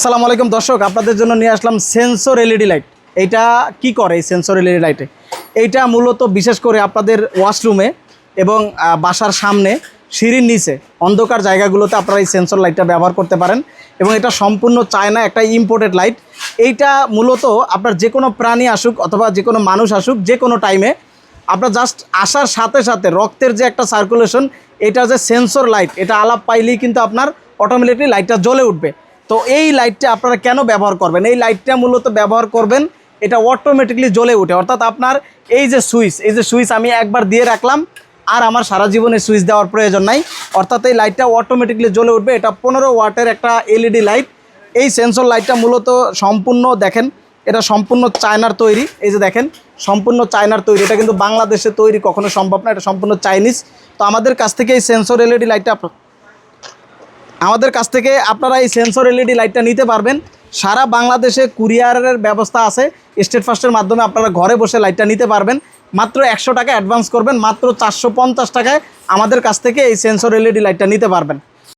আসসালামু আলাইকুম দর্শক, আপনাদের জন্য নিয়ে আসলাম সেন্সর এলইডি লাইট এইটা কি করে এই সেন্সর এলইডি লাইটে এইটা মূলত বিশেষ করে আপনাদের ওয়াশরুমে এবং বাসার সামনে, সিঁড়ির নিচে, অন্ধকার জায়গাগুলোতে আপনারা এই সেন্সর লাইটটা ব্যবহার করতে পারেন এবং এটা সম্পূর্ণ চায়না একটা ইম্পোর্টেড লাইট এইটা মূলত আপনার যে কোনো প্রাণী আসুক অথবা যে কোনো মানুষ আসুক, যে কোনো টাইমে আপনার জাস্ট আসার সাথে সাথে রক্তের যে একটা সার্কুলেশন এটা যে সেন্সর লাইট এটা আলাপ পাইলেই কিন্তু আপনার অটোমেটিকলি লাইটটা জ্বলে উঠবে। তো এই লাইটটা আপনারা কেন ব্যবহার করবেন? এই লাইটটা মূলত ব্যবহার করবেন, এটা অটোমেটিকলি জ্বলে উঠে। অর্থাৎ আপনার এই যে সুইচ, এই যে সুইচ আমি একবার দিয়ে রাখলাম, আর আমার সারা জীবনে সুইচ দেওয়ার প্রয়োজন নাই। অর্থাৎ এই লাইটটা অটোমেটিকলি জ্বলে উঠবে। এটা পনেরো ওয়াটের একটা এলইডি লাইট এই সেন্সর লাইটটা মূলত সম্পূর্ণ দেখেন, এটা সম্পূর্ণ চায়নার তৈরি। এই যে দেখেন, সম্পূর্ণ চায়নার তৈরি। এটা কিন্তু বাংলাদেশে তৈরি কখনো সম্ভব না, এটা সম্পূর্ণ চাইনিজ। তো আমাদের কাছ থেকে এই সেন্সর এলইডি লাইটটা আমাদের কাছ থেকে আপনারা এই সেন্সর এলইডি লাইটটা নিতে পারবেন। সারা বাংলাদেশে কুরিয়ারের ব্যবস্থা আছে। স্টেট ফার্স্টের মাধ্যমে আপনারা ঘরে বসে লাইটটা নিতে পারবেন। মাত্র একশো টাকা অ্যাডভান্স করবেন, মাত্র চারশো পঞ্চাশ টাকায় আমাদের কাছ থেকে এই সেন্সর এলইডি লাইটটা নিতে পারবেন।